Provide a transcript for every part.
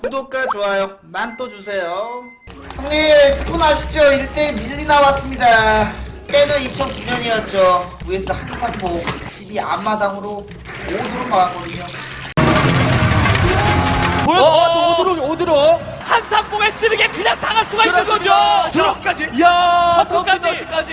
구독과 좋아요 만또 주세요. 형님 스폰 아시죠? 1대 밀리 나왔습니다. 때는 2009년이었죠. vs 한산포 12 앞마당으로 5두로 나왔거든요. 보여? 어, 오드로 오드로 한산봉에 찌르게 그냥 당할 수가 있는 거죠. 드롭까지. 야, 야 성크까지, 성크까지 성크까지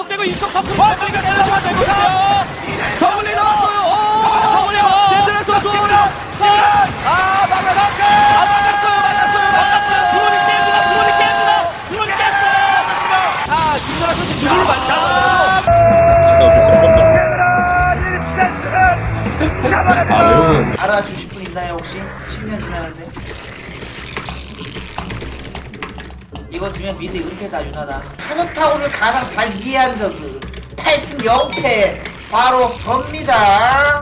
완성되고 이쪽 완성이 내려가야 되거든요. 정리 나왔어요 오 정리! 젠드레 선수 아 막아놨어 아 막았어요 막았어요 막았어요. 드론이 깹니다. 드론이 깹니다. 드론이 깼어요. 아 김나라 선수 누구를 맞자 알아주실 분 있나요 혹시? 10년 지났는데 이거 지면 밀리 은퇴다 유나다 카르타고를 가장 잘 이해한 적은 8승 0패. 바로 접니다.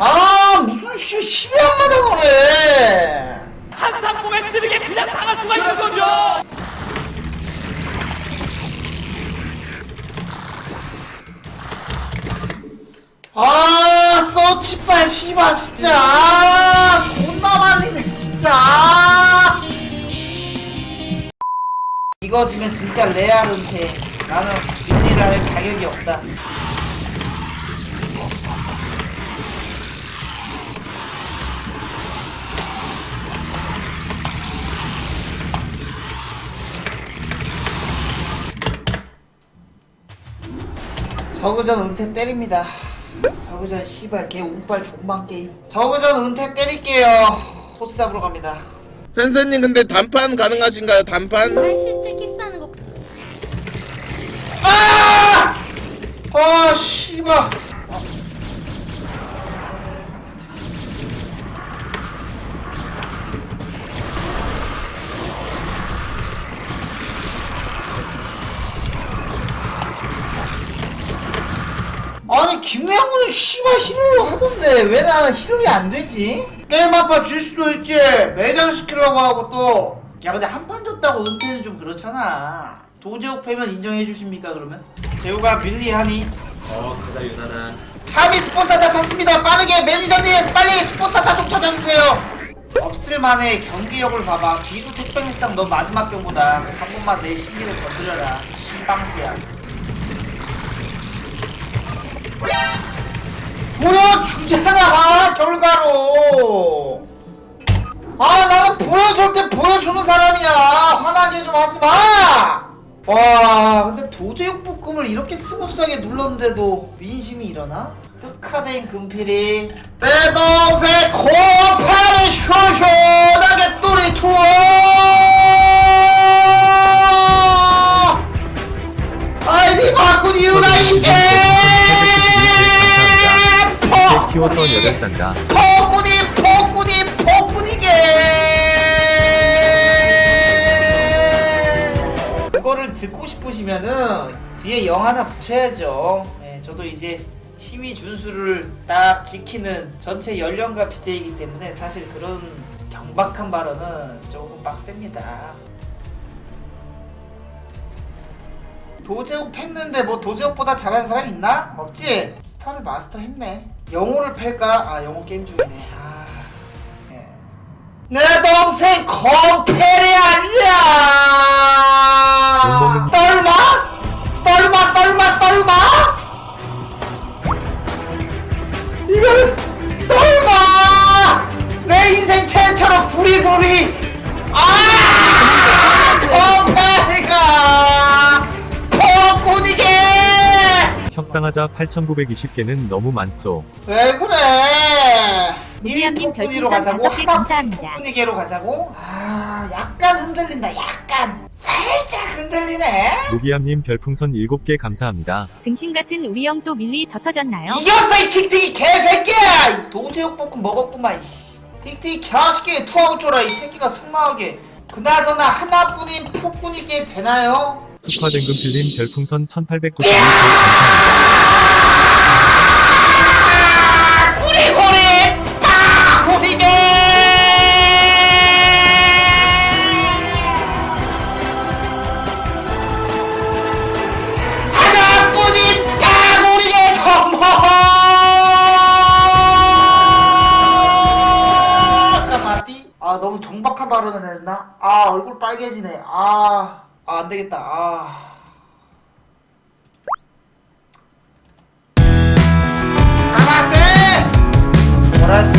아 무슨 씨 10이 안 맞아 그래. 한산봉에 찌르게 그냥 당할 수가 있는 거죠. 아서 치빨 씨발 진짜 아, 존나 말리네 진짜 아. 이거 지면 진짜 레알은퇴 나는 윈리를 할 자격이 없다 저그전 은퇴 때립니다. 저그전 씨발 개 운빨 종방 게임. 저그전 은퇴 때릴게요. 호스 잡으러 갑니다. 선생님 근데 단판 가능하신가요? 단판? 아니 김명훈은 씨발 히로를 하던데 왜 나는 히로이 안 되지? 게임 한판줄 수도 있지. 매장 시키려고 하고 또. 야 근데 한판 줬다고 은퇴는 좀 그렇잖아. 도제욱 패면 인정해 주십니까 그러면? 제우가 빌리하니? 어 가자 유나나 탑이 스폰서다 찾습니다. 빠르게 매니저님 빨리 스폰서다 좀 찾아주세요. 없을만의 경기력을 봐봐. 기수 택배일상 너 마지막 경보다. 한 번만 내 심리를 건드려라. 씨방수야 보여주잖아 결과로. 아 나는 보여줄 때 보여주는 사람이야. 화나게 좀 하지마. 와 근데 도제육 볶음을 이렇게 스무스하게 눌렀는데도 민심이 일어나? 흑화된 금필이. 내 동생 코파리 쇼쇼하게 뚜리 투어! 아이디 바꾼 이유가 키워서 여덟 단다. 폭군이 폭군이 폭군이게 그거를 듣고 싶으시면은 뒤에 영 하나 붙여야죠 네, 저도 이제 시위 준수를 딱 지키는 전체 연령과 BJ이기 때문에 사실 그런 경박한 발언은 조금 빡셉니다 도제욱 팼는데 뭐 도제욱보다 잘하는 사람 있나? 없지? 스타를 마스터 했네 영호를 팰까? 아 영호 게임 중이네 아... 예. 내 동생 컴페리 아니야 욕먹는- 떨마? 떨마 떨마 떨마? 이거는 떨마 내 인생 최초로 구리구리 협상하자 8,920개는 너무 많소. 왜 그래? 폭군이로 별풍선 가자고 다섯 개 감사합니다. 폭군이게로 가자고? 아 약간 흔들린다 약간 살짝 흔들리네 무기함님 별풍선 7개 감사합니다. 등신 같은 우리 형 또 밀리 젖어졌나요? 이겼어 이 틱틱이 개새끼야 이 도제육 볶음 먹었구만 이씨 틱틱이 개새끼 투하고 쫄아 이 새끼가 속마하게 그나저나 하나뿐인 폭군이게 되나요? 특화등급 필름 별풍선 1890개 감사합니다. 아 너무 정박한 발언을 했나? 아 얼굴 빨개지네. 아. 아, 안 되겠다. 아. 아 가라떼! 뭐라지?